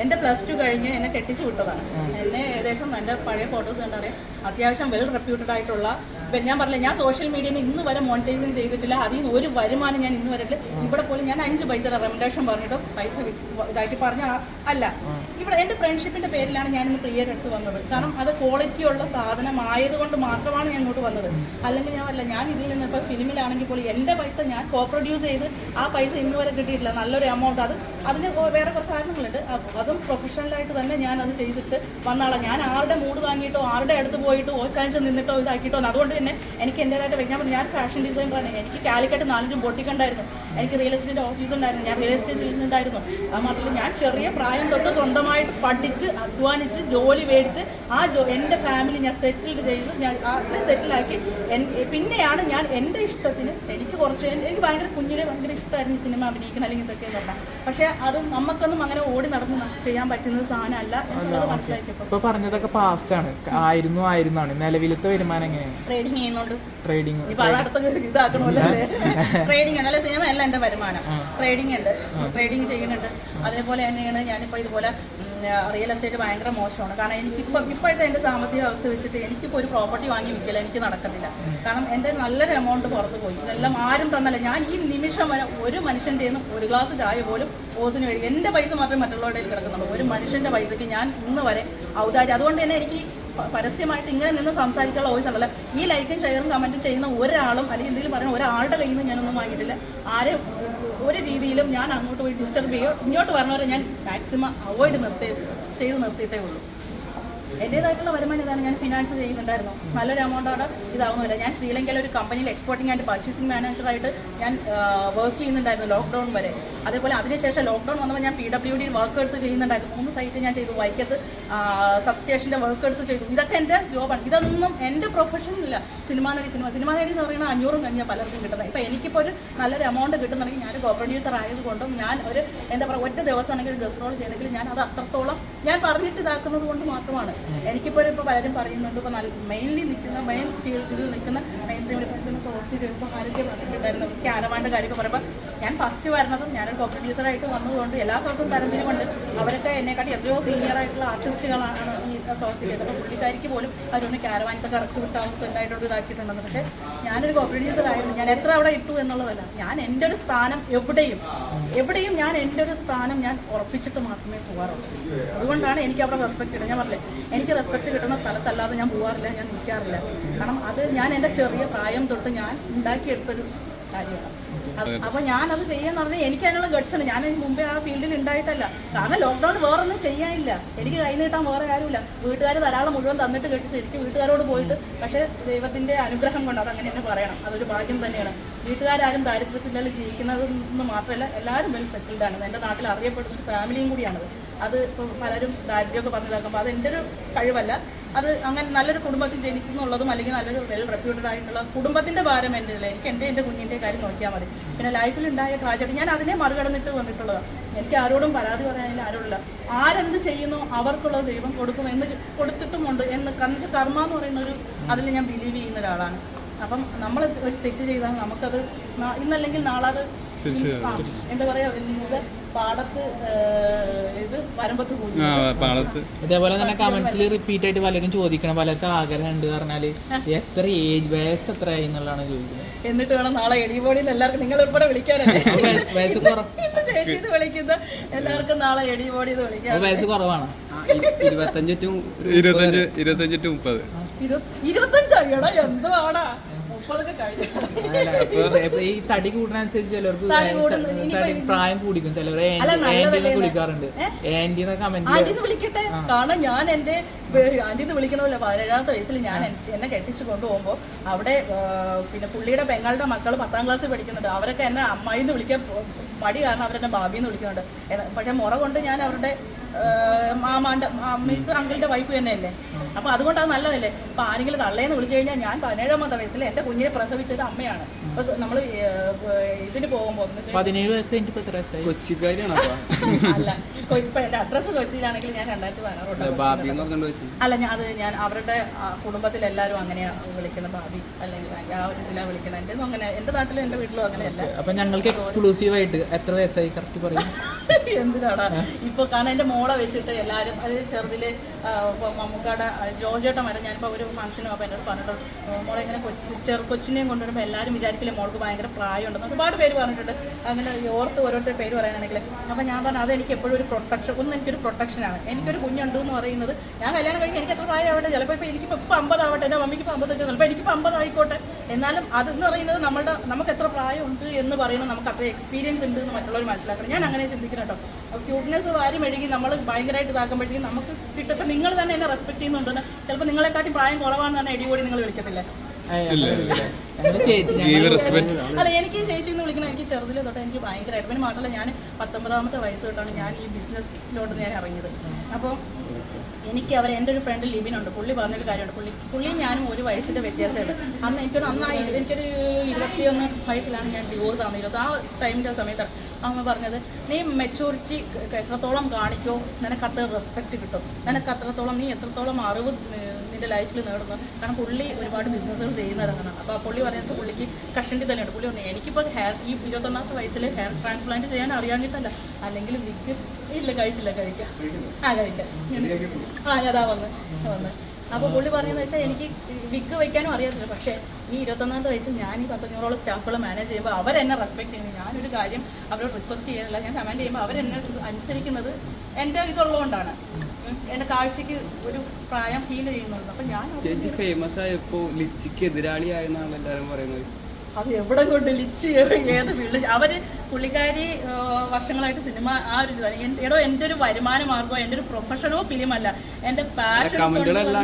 എന്റെ പ്ലസ് ടു കഴിഞ്ഞ് എന്നെ കെട്ടിച്ചു വിട്ടതാണ്. എന്നെ ഏകദേശം എന്റെ പഴയ ഫോട്ടോസ് കണ്ടറിയാം. അത്യാവശ്യം വെൽ റെപ്യൂട്ടഡ് ആയിട്ടുള്ള ഞാൻ പറഞ്ഞില്ല ഞാൻ സോഷ്യൽ മീഡിയയിൽ ഇന്ന് വരെ മോണിറ്റൈസിങ് ചെയ്തിട്ടില്ല. അതിൽ നിന്ന് ഒരു വരുമാനം ഞാൻ ഇന്ന് വരെ ഇവിടെ പോലും ഞാൻ അഞ്ച് പൈസ റെമൻഡേഷൻ പറഞ്ഞിട്ട് പൈസ ഇതാക്കി പറഞ്ഞ അല്ല. ഇവിടെ എന്റെ ഫ്രണ്ട്ഷിപ്പിന്റെ പേരിലാണ് ഞാൻ ഇന്ന് പ്രിയർ എടുത്ത് വന്നത്. കാരണം അത് ക്വാളിറ്റി ഉള്ള സാധനമായതുകൊണ്ട് മാത്രമാണ് ഞാൻ ഇങ്ങോട്ട് വന്നത്. അല്ലെങ്കിൽ ഞാൻ അല്ല ഞാൻ ഇതിൽ നിന്ന് ഇപ്പോൾ ഫിലിമിലാണെങ്കിൽ പോലും എന്റെ പൈസ ഞാൻ കോ പ്രൊഡ്യൂസ് ചെയ്ത് ആ പൈസ ഇന്ന് വരെ കിട്ടിയിട്ടില്ല. നല്ലൊരു എമൗണ്ട് അത് അതിന് വേറെ കാരണങ്ങളുണ്ട് അതും പ്രൊഫഷണലായിട്ട് തന്നെ ഞാൻ അത് ചെയ്തിട്ട് വന്നാളാണ് ഞാൻ ആരുടെ മൂഡ് താങ്ങിയിട്ടോ ആരുടെ അടുത്ത് പോയിട്ടോ ഓച്ചാഴ്ച നിന്നിട്ടോ ഇതാക്കിയിട്ടോ അതുകൊണ്ട് തന്നെ എനിക്ക് എന്റെതായിട്ട് വെക്കാൻ പറ്റും. ഞാൻ ഫാഷൻ ഡിസൈനറാണ് എനിക്ക് കാലിക്കട്ട് നാലഞ്ചും പൊട്ടിക്കണ്ടായിരുന്നു. എനിക്ക് റിയൽ എസ്റ്റേറ്റ് ഓഫീസ് ഉണ്ടായിരുന്നു. ഞാൻ റിയൽ എസ്റ്റേറ്റ് ചെയ്യുന്നുണ്ടായിരുന്നു അത് മാത്രമല്ല ഞാൻ ചെറിയ പ്രായം തൊട്ട് സ്വന്തമായിട്ട് പഠിച്ച് അധ്വാനിച്ച് ജോലി മേടിച്ച് ആ ജോ എന്റെ ഫാമിലി ഞാൻ സെറ്റിൽഡ് ചെയ്ത് ഞാൻ അത്രയും സെറ്റിലാക്കി പിന്നെയാണ് ഞാൻ എന്റെ ഇഷ്ടത്തിന് എനിക്ക് കുറച്ച് എനിക്ക് ഭയങ്കര കുഞ്ഞിനെ ഭയങ്കര ഇഷ്ടമായിരുന്നു സിനിമ അഭിനയിക്കണം അല്ലെങ്കിൽ ഇതൊക്കെ എന്ന് പറഞ്ഞാൽ. പക്ഷേ അത് നമുക്കൊന്നും അങ്ങനെ ഓടി നടന്ന് ചെയ്യാൻ പറ്റുന്ന സാധനമല്ല എന്നുള്ളത് മനസ്സിലാക്കിയപ്പോൾ. ഇപ്പൊ പറഞ്ഞതൊക്കെ പാസ്റ്റ് ആണ്. ആയിരുന്നു ആയിരുന്നാണ് നിലവിലത്തെ വരുമാനം എങ്ങനെയാണ്? ട്രേഡിങ് ചെയ്യുന്നുണ്ട്. ട്രേഡിങ് ഇപ്പൊ അതടുത്ത് ഇതാക്കണമല്ലോ ട്രേഡിംഗ് ഉണ്ട് അല്ലെ? സിനിമ അല്ല എന്റെ വരുമാനം. ട്രേഡിംഗ് ഉണ്ട്. ട്രേഡിംഗ് ചെയ്യുന്നുണ്ട്. അതേപോലെ തന്നെയാണ് ഞാനിപ്പോൾ ഇതുപോലെ റിയൽ എസ്റ്റേറ്റ് ഭയങ്കര മോശമാണ്. കാരണം എനിക്ക് എനിക്കിപ്പോൾ ഇപ്പോഴത്തെ എന്റെ സാമ്പത്തിക അവസ്ഥ വെച്ചിട്ട് എനിക്കിപ്പോൾ ഒരു പ്രോപ്പർട്ടി വാങ്ങി വിൽക്കില്ല എനിക്ക് നടക്കത്തില്ല. കാരണം എന്റെ നല്ലൊരു എമൗണ്ട് പുറത്ത് പോയി. ഇതെല്ലാം ആരും തന്നല്ല. ഞാൻ ഈ നിമിഷം വരെ ഒരു മനുഷ്യന്റെ നിന്നും ഒരു ഗ്ലാസ് ചായ പോലും ഓസിന് വേണ്ടി എന്റെ പൈസ മാത്രമേ മറ്റുള്ളവരുടെ കിടക്കുന്നുള്ളൂ. ഒരു മനുഷ്യന്റെ പൈസയ്ക്ക് ഞാൻ ഇന്ന് വരെ ഔദാര്യം അതുകൊണ്ട് തന്നെ എനിക്ക് പരസ്യമായിട്ട് ഇങ്ങനെ നിന്ന് സംസാരിക്കാനുള്ള വോയിസ് ഉണ്ടല്ലോ. ഈ ലൈക്കും ഷെയറും കമന്റും ചെയ്യുന്ന ഒരാളും അല്ലെങ്കിൽ എന്തെങ്കിലും പറയുന്ന ഒരാളുടെ കയ്യിൽ നിന്ന് ഞാനൊന്നും വാങ്ങിയിട്ടില്ല. ആരും ഒരു രീതിയിലും ഞാൻ അങ്ങോട്ട് പോയി ഡിസ്റ്റർബ് ചെയ്യോ ഇങ്ങോട്ട് പറഞ്ഞവരെ ഞാൻ മാക്സിമം അവോയ്ഡ് നിർത്തി ചെയ്ത് നിർത്തിയിട്ടേ ഉള്ളൂ. എന്റേതായിട്ടുള്ള വരുമാനം ഇതാണ്. ഞാൻ ഫിനാൻസ് ചെയ്യുന്നുണ്ടായിരുന്നു. നല്ലൊരു എമൗണ്ടോടെ ഇതാവുന്നില്ല ഞാൻ ശ്രീലങ്കയിലെ ഒരു കമ്പനിയിൽ എക്സ്പോർട്ടിംഗ് ആൻഡ് പർച്ചേസിംഗ് മാനേജറായിട്ട് ഞാൻ വർക്ക് ചെയ്യുന്നുണ്ടായിരുന്നു ലോക്ക്ഡൗൺ വരെ. അതേപോലെ അതിനുശേഷം ലോക്ക്ഡൗൺ വന്നപ്പോൾ ഞാൻ പി ഡബ്ല്യു ഡി വർക്ക് എടുത്ത് ചെയ്യുന്നുണ്ടായിരുന്നു. മൂന്ന് സൈറ്റ് ഞാൻ ചെയ്തു. വൈക്കത്ത് സബ്സ്റ്റേഷന്റെ വർക്ക് എടുത്ത് ചെയ്തു. ഇതൊക്കെ എന്റെ ജോബാണ് ഇതൊന്നും എന്റെ പ്രൊഫഷനില്ല സിനിമ നടി സിനിമ. സിനിമ നടി എന്ന് പറയുന്നത് അഞ്ഞൂറും കഴിഞ്ഞാൽ പലർക്കും കിട്ടുന്നത്. ഇപ്പോൾ എനിക്കിപ്പോൾ ഒരു നല്ലൊരു എമൗണ്ട് കിട്ടുന്നുണ്ടെങ്കിൽ ഞാൻ കോ പ്രൊഡ്യൂസർ ആയതുകൊണ്ടും ഞാൻ ഒരു എന്താ പറയുക ഒറ്റ ദിവസമാണെങ്കിൽ ഗസ്റ്റ് റോൾ ചെയ്തെങ്കിൽ ഞാൻ അത് അത്രത്തോളം ഞാൻ പറഞ്ഞിട്ട് ഇതാക്കുന്നത് കൊണ്ട് മാത്രമാണ്. എനിക്കിപ്പോൾ ഇപ്പോൾ പലരും പറയുന്നുണ്ട് ഇപ്പോൾ നല്ല മെയിൻലി നിൽക്കുന്ന മെയിൻ ഫീൽഡിൽ നിൽക്കുന്ന മെയിൻ സ്ട്രീമിൽ നിൽക്കുന്ന സോഴ്സിൽ ഇപ്പോൾ ആരോഗ്യം പറഞ്ഞിട്ടുണ്ടായിരുന്നു ആരവാണ്ട് കാര്യമൊക്കെ പറയുമ്പോൾ ഞാൻ ഫസ്റ്റ് വരുന്നതും ഞാനൊരു കോ ആയിട്ട് വന്നതുകൊണ്ട് എല്ലാ സ്ഥലത്തും തരംതിരിവുണ്ട്. അവരൊക്കെ എന്നെക്കാട്ടി എത്രയോ സീനിയർ ആയിട്ടുള്ള ആർട്ടിസ്റ്റുകളാണ് ഈ സോഴ്സിലേക്ക് അപ്പോൾ പുള്ളിക്കാരിക്ക് പോലും അവരൊന്ന് ക്യാരവാനത്തെ കറക്റ്റ് വിട്ട അവസ്ഥ ഉണ്ടായിട്ടുണ്ട് ഇതാക്കിയിട്ടുണ്ടെന്ന്. പക്ഷേ ഞാനൊരു കോ പ്രൊഡ്യൂസർ ആയതുകൊണ്ട് ഞാൻ എത്ര അവിടെ ഇട്ടു എന്നുള്ളതല്ല. ഞാൻ എന്റെ ഒരു സ്ഥാനം എവിടെയും എവിടെയും ഞാൻ എന്റെ ഒരു സ്ഥാനം ഞാൻ ഉറപ്പിച്ചിട്ട് മാത്രമേ പോകാറുള്ളൂ അതുകൊണ്ടാണ് എനിക്ക് അവിടെ റെസ്പെക്ട് കിട്ടുന്നത് ഞാൻ പറഞ്ഞില്ലേ എനിക്ക് റെസ്പെക്ട് കിട്ടുന്ന സ്ഥലത്തല്ലാതെ ഞാൻ പോകാറില്ല ഞാൻ നിൽക്കാറില്ല. കാരണം അത് ഞാൻ എന്റെ ചെറിയ പ്രായം തൊട്ട് ഞാൻ ഉണ്ടാക്കിയെടുത്തൊരു കാര്യമാണ്. അപ്പൊ ഞാനത് ചെയ്യാന്ന് പറഞ്ഞാൽ എനിക്ക് അതിനുള്ള ഉണ്ട്. ഞാൻ മുമ്പേ ആ ഫീൽഡിൽ ഉണ്ടായിട്ടല്ല കാരണം ലോക്ക്ഡൌൺ വേറൊന്നും ചെയ്യാനില്ല. എനിക്ക് കൈ നീട്ടാൻ വേറെ ആരുമില്ല വീട്ടുകാർ ധാരാളം മുഴുവൻ തന്നിട്ട് കെട്ടിച്ച് എനിക്ക് വീട്ടുകാരോട് പോയിട്ട് പക്ഷേ ദൈവത്തിന്റെ അനുഗ്രഹം കൊണ്ട് അതങ്ങനെ തന്നെ പറയണം. അതൊരു ഭാഗ്യം തന്നെയാണ്. വീട്ടുകാരും ദാരിദ്ര്യത്തിലല്ല ജീവിക്കുന്നതെന്ന് മാത്രമല്ല എല്ലാവരും വെൽ സെറ്റിൽഡ് ആണ്. എന്റെ നാട്ടിൽ അറിയപ്പെടുന്ന ഫാമിലിയും കൂടിയാണത്. അത് ഇപ്പോൾ പലരും ദാരിദ്ര്യമൊക്കെ പറഞ്ഞതാക്കുമ്പോൾ അത് എന്റെ ഒരു കഴിവല്ല. അത് അങ്ങനെ നല്ലൊരു കുടുംബത്തിൽ ജനിച്ചു എന്നുള്ളതും അല്ലെങ്കിൽ നല്ലൊരു വെൽ റെപ്യൂട്ടഡ് ആയിട്ടുള്ള കുടുംബത്തിന്റെ ഭാരം എന്റെ എനിക്ക് എന്റെ എന്റെ കുഞ്ഞിന്റെ കാര്യം നോക്കിയാൽ മതി. പിന്നെ ലൈഫിൽ ഉണ്ടായ ട്രാജഡി ഞാൻ അതിനെ മറികടന്നിട്ട് വന്നിട്ടുള്ളതാണ് എനിക്ക് ആരോടും പരാതി പറയാനില്ല ആരോടില്ല ആരെന്ത് ചെയ്യുന്നു അവർക്കുള്ളത് ദൈവം കൊടുക്കും എന്ന് കൊടുത്തിട്ടുമുണ്ട് എന്ന് കന്നിച്ച കർമ്മ എന്ന് പറയുന്ന ഒരു അതിൽ ഞാൻ ബിലീവ് ചെയ്യുന്ന ഒരാളാണ്. അപ്പം നമ്മൾ ഒരു തെറ്റ് ചെയ്താൽ നമുക്കത് ഇന്നല്ലെങ്കിൽ നാളെ അത് എന്താ പറയാ ഇത് പാടത്ത് ഇത് വരമ്പത്ത് കൂടി ആ പാളത്ത് ഇതേപോലെ തന്നെ കമന്റ്സിൽ റിപ്പീറ്റ് ആയിട്ട് പലരും ചോദിക്കണം പലർക്കും ആഗ്രഹം ഉണ്ട് പറഞ്ഞാൽ എത്ര ഏജ് വയസ്സ് എത്രയായി എന്നുള്ളതാണ് ചോദിക്കുന്നത്. എന്നിട്ട് വേണം നാളെ എടിബോഡിയിൽ എല്ലാവർക്കും നിങ്ങൾ ഇവിടെ വിളിക്കാനല്ലേ? വയസ്സ് ഇന്ന് ചേച്ചി ഇത് വിളിക്കുന്ന എല്ലാവർക്കും നാളെ ഇത് വിളിക്കാം. വയസ്സ് കുറവാണ്. ഇരുപത്തഞ്ച് ടു ഇരുപത്തഞ്ച് ഇരുപത്തഞ്ച് ടു മുപ്പത്. ഇരുപത്തഞ്ചായിടാ എന്തുവാടാ? മുപ്പതൊക്കെ കഴിഞ്ഞു. ഈ തടി കൂടുന്നതനുസരിച്ച് ചിലർക്ക് പ്രായം കൂടിക്കും. ചിലർ വിളിക്കാറുണ്ട്. ആന്റി കമന്റ് വിളിക്കട്ടെ? കാരണം ഞാൻ എന്റെ ആന്റി എന്ന് വിളിക്കണമല്ലോ പതിനേഴാമത്തെ വയസ്സിൽ ഞാൻ എന്നെ കെട്ടിച്ചു കൊണ്ടുപോകുമ്പോൾ അവിടെ പിന്നെ പുള്ളിയുടെ പെങ്ങളുടെ മക്കൾ പത്താം ക്ലാസ്സിൽ പഠിക്കുന്നുണ്ട്. അവരൊക്കെ എന്നെ അമ്മായിന്ന് വിളിക്കാൻ മടി കാരണം അവരെന്നെ ബാബിന്ന് വിളിക്കുന്നുണ്ട്. പക്ഷെ മുറ കൊണ്ട് ഞാൻ അവരുടെ മാമാന്റെ മിസ് അങ്കിളിന്റെ വൈഫ് തന്നെയല്ലേ? അപ്പൊ അതുകൊണ്ട് അത് നല്ലതല്ലേ? അപ്പൊ ആരെങ്കിലും തള്ളേന്ന് വിളിച്ചു കഴിഞ്ഞാൽ ഞാൻ പതിനേഴാമത്തെ വയസ്സിൽ എന്റെ കുഞ്ഞിനെ പ്രസവിച്ചത് അമ്മയാണ്. നമ്മൾ നമ്മൾ ഇതിന് പോകുമ്പോൾ പതിനേഴ് വയസ്സ് എനിക്ക് ഇപ്പൊ എത്ര വയസ്സായി? കൊച്ചിക്കാരിയാണോ അല്ല ഇപ്പൊ എന്റെ അഡ്രസ്സ് കൊച്ചിയിലാണെങ്കിൽ ഞാൻ രണ്ടായിരത്തി പതിനാറ് അല്ല ഞാൻ അത് ഞാൻ അവരുടെ എല്ലാവരും അങ്ങനെയാണ് വിളിക്കുന്നത് ഭാവി അല്ലെങ്കിൽ ആ ഒരു ഇതിലാണ് വിളിക്കുന്നത് എന്റെ അങ്ങനെ എന്റെ നാട്ടിലും എന്റെ വീട്ടിലും അങ്ങനെയല്ല. അപ്പൊ ഞങ്ങൾക്ക് എക്സ്ക്ലൂസീവ് ആയിട്ട് എത്ര വയസ്സായി? കറക്റ്റ് പറയും. (laughs) എന്തിനാടാ? ഇപ്പൊ കാരണം എന്റെ മോളെ വെച്ചിട്ട് എല്ലാരും അതായത് ചെറുതിൽ മമ്മൂക്കാടെ ജോർജേട്ടൻ വരെ ഞാനിപ്പോ ഒരു ഫംഗ്ഷനും അപ്പൊ എന്നോട് പറഞ്ഞിട്ടുണ്ട് മോളെ ഇങ്ങനെ കൊച്ചി ചെറു കൊച്ചിനെയും കൊണ്ടുവരുമ്പോൾ എല്ലാരും വിചാരിക്കില്ലേ മോൾക്ക് ഭയങ്കര പ്രായമുണ്ടെന്ന്? ഒരുപാട് പേര് പറഞ്ഞിട്ടുണ്ട്. അങ്ങനെ ഓർത്ത് ഓരോരുത്തർ പേര് പറയാനാണെങ്കിൽ അപ്പൊ ഞാൻ പറഞ്ഞു അത് എനിക്ക് എപ്പോഴും ഒരു പ്രൊട്ടക്ഷൻ ഒന്ന് എനിക്കൊരു പ്രൊട്ടക്ഷനാണ് എനിക്കൊരു കുഞ്ഞുണ്ട് എന്ന് പറയുന്നത്. ഞാൻ കല്യാണം കഴിഞ്ഞ് എനിക്ക് എത്ര പ്രായമാവട്ടെ? ചിലപ്പോൾ ഇപ്പൊ എനിക്കിപ്പോൾ ഇപ്പൊ അമ്പതാവട്ടെ? എന്റെ മമ്മിക്ക് ഇപ്പൊ അമ്പത്തഞ്ച് ചിലപ്പോൾ എനിക്കിപ്പോൾ അമ്പതായിക്കോട്ടെ? എന്നാലും അതെന്ന് പറയുന്നത് നമ്മുടെ നമുക്ക് എത്ര പ്രായമുണ്ട് എന്ന് പറയുന്നത് നമുക്ക് അത്ര എക്സ്പീരിയൻസ് ഉണ്ട് എന്ന് മറ്റുള്ളവർ മനസ്സിലാക്കണം. ഞാൻ അങ്ങനെ ചിന്തിക്കണം കേട്ടോ. ക്യൂട്ട്നെസ് വാരി മെഴുകി നമ്മൾ ഭയങ്കരമായിട്ട് ഇതാക്കുമ്പോഴത്തേക്കും നമുക്ക് കിട്ടപ്പോൾ നിങ്ങൾ തന്നെ എന്നെ റെസ്പെക്ട് ചെയ്യുന്നുണ്ടെന്ന്. ചിലപ്പോൾ നിങ്ങളെക്കാട്ടി പ്രായം കുറവാണെന്ന് തന്നെ ഇടികൂടി നിങ്ങൾ വിളിക്കത്തില്ല? അല്ല എനിക്ക് ചേച്ചി എന്ന് വിളിക്കണം എനിക്ക് ചെറുതിൽ തൊട്ട് എനിക്ക് ഭയങ്കരമായിട്ട് പിന്നെ മാത്രമല്ല ഞാൻ പത്തൊമ്പതാമത്തെ വയസ്സ് തൊട്ടാണ് ഞാൻ ഈ ബിസിനസ്സിലോട്ട് ഞാൻ ഇറങ്ങിയത്. അപ്പോൾ എനിക്ക് അവർ എന്റെ ഒരു ഫ്രണ്ട് ലിബിനുണ്ട്. പുള്ളി പറഞ്ഞൊരു കാര്യമുണ്ട്. പുള്ളി പുള്ളിയും ഞാനും ഒരു വയസ്സിന്റെ വ്യത്യാസമുണ്ട് അന്ന് എനിക്കൊരു അന്നായി എനിക്കൊരു ഇരുപത്തിയൊന്ന് വയസ്സിലാണ് ഞാൻ ഡിവോഴ്സ് ആണ് ഇരുപത്തി ആ ടൈമിന്റെ സമയത്താണ് അമ്മ പറഞ്ഞത് നീ മെച്ചൂരിറ്റി എത്രത്തോളം കാണിക്കോ നിനക്ക് അത്ര റെസ്പെക്റ്റ് കിട്ടും. നിനക്ക് അത്രത്തോളം നീ എത്രത്തോളം അറിവ് നിന്റെ ലൈഫിൽ നേടുന്നു കാരണം പുള്ളി ഒരുപാട് ബിസിനസ്സുകൾ ചെയ്യുന്നതാണ് അപ്പോൾ പുള്ളി പറയുന്നത് പുള്ളിക്ക് കഷണ്ടി തന്നെയുണ്ട്. പുള്ളി പറഞ്ഞു എനിക്കിപ്പോൾ ഹെയർ ഈ ഇരുപത്തൊന്നാമത്തെ വയസ്സിൽ ഹെയർ ട്രാൻസ്പ്ലാന്റ് ചെയ്യാൻ അറിയാഞ്ഞിട്ടല്ല. അല്ലെങ്കിൽ വിഗ് ഇല്ല കഴിച്ചില്ല കഴിക്കാം. ആ കഴിക്കാം. ആ അതാ വന്ന് വന്ന്. അപ്പോൾ പുള്ളി പറയുന്നത് വെച്ചാൽ എനിക്ക് വിഗ് വയ്ക്കാനും അറിയത്തില്ല. പക്ഷേ ഈ ഇരുപത്തൊന്നാമത്തെ വയസ്സിൽ ഞാൻ ഈ പത്തഞ്ഞൂറോളം സ്റ്റാഫുകൾ മാനേജ് ചെയ്യുമ്പോൾ അവരെന്നെ റെസ്പെക്ട് ചെയ്യുന്നത് ഞാനൊരു കാര്യം അവരോട് റിക്വസ്റ്റ് ചെയ്യാനില്ല ഞാൻ കമാൻഡ് ചെയ്യുമ്പോൾ അവരെന്നെ അനുസരിക്കുന്നത് എന്റെ ഇതുള്ളതുകൊണ്ടാണ്. എന്റെ എന്റെ കാഴ്ചയ്ക്ക് ഒരു പ്രായം ഫീൽ ചെയ്യുന്നുണ്ട്. അപ്പം ഞാൻ ചേച്ചി ഫേമസ് ആയപ്പോ ലിച്ചിക്ക് എതിരാളിയായെന്നാണ് എല്ലാവരും പറയുന്നത്. അത് എവിടെ കൊണ്ട് ലിച്ച് ഏത് വീട്ടിൽ അവർ പുള്ളിക്കാരി വർഷങ്ങളായിട്ട് സിനിമ ആ ഒരു ഇതാണ്. എടോ എന്റെ ഒരു വരുമാന മാർഗമോ എന്റെ ഒരു പ്രൊഫഷനോ ഫിലിം അല്ല. എന്റെ പാഷൻ കഴിഞ്ഞു.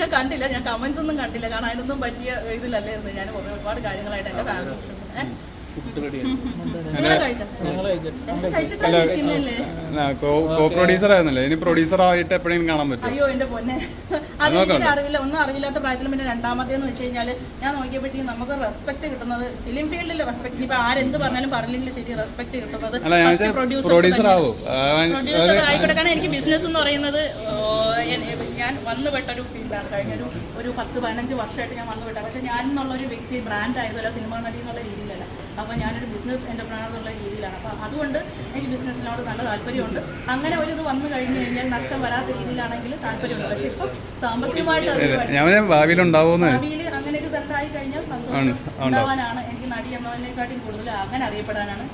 ഞാൻ കണ്ടില്ല ഞാൻ കമന്റ്സ് ഒന്നും കണ്ടില്ല. കാരണം അതിനൊന്നും പറ്റിയ ഇതിലല്ലായിരുന്നു. ഞാൻ ഒരുപാട് കാര്യങ്ങളായിട്ട് എന്റെ ഫാമിലി കോ പ്രൊഡ്യൂസർ ആയിരുന്നല്ലേ. ഇനി പ്രൊഡ്യൂസർ ആയിട്ട് എപ്പോഴെങ്കിലും കാണാൻ പറ്റും അയ്യോ എന്റെ പൊന്നെ. അത് എനിക്ക് അറിവില്ല. ഒന്നും അറിവില്ലാത്ത പ്രായത്തിൽ പിന്നെ രണ്ടാമത്തേന്ന് വെച്ച് കഴിഞ്ഞാൽ ഞാൻ നോക്കിയപ്പോഴത്തേക്കും നമുക്ക് റെസ്പെക്ട് കിട്ടുന്നത് ഫിലിം ഫീൽഡിൽ റെസ്പെക്ട് ഇപ്പൊ ആരെന്ത് പറഞ്ഞാലും പറഞ്ഞില്ലെങ്കിൽ ശരി റെസ്പെക്ട് കിട്ടുന്നത് പ്രൊഡ്യൂസർ ആവും. പ്രൊഡ്യൂസർ ആയിക്കോട്ടെ കാരണം എനിക്ക് ബിസിനസ് എന്ന് പറയുന്നത്. ഞാൻ വന്നുപെട്ട ഒരു ഫീൽഡാണ് കഴിഞ്ഞ ഒരു ഒരു പത്ത് പതിനഞ്ച് വർഷമായിട്ട് ഞാൻ വന്നുപെട്ട പക്ഷെ ഞാൻ എന്നുള്ള ഒരു വ്യക്തി ബ്രാൻഡ് ആയതല്ല സിനിമ നടി എന്നുള്ള രീതിയിലല്ല. അപ്പോൾ ഞാനൊരു ബിസിനസ് എന്റർപ്രണർ എന്നുള്ള രീതിയിലാണ്. അപ്പോൾ അതുകൊണ്ട് എനിക്ക് ബിസിനസ്സിനോട് നല്ല താല്പര്യമുണ്ട്. അങ്ങനെ ഒരു ഇത് വന്നു കഴിഞ്ഞു കഴിഞ്ഞാൽ നഷ്ടം വരാത്ത രീതിയിലാണെങ്കിൽ താല്പര്യമുണ്ട്. പക്ഷേ ഇപ്പം സാമ്പത്തികമായിട്ട് ഞാൻ ഭാവിയിൽ അങ്ങനെ ഒരു തെറ്റായി കഴിഞ്ഞാൽ സന്തോഷം ഉണ്ടാവാനാണ് എനിക്ക് നടി എന്നതിനെക്കാട്ടിയും കൂടുതൽ അങ്ങനെ അറിയപ്പെടാനാണ്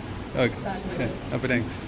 ഓക്കെ ശരി. അപ്പോൾ താങ്ക്സ്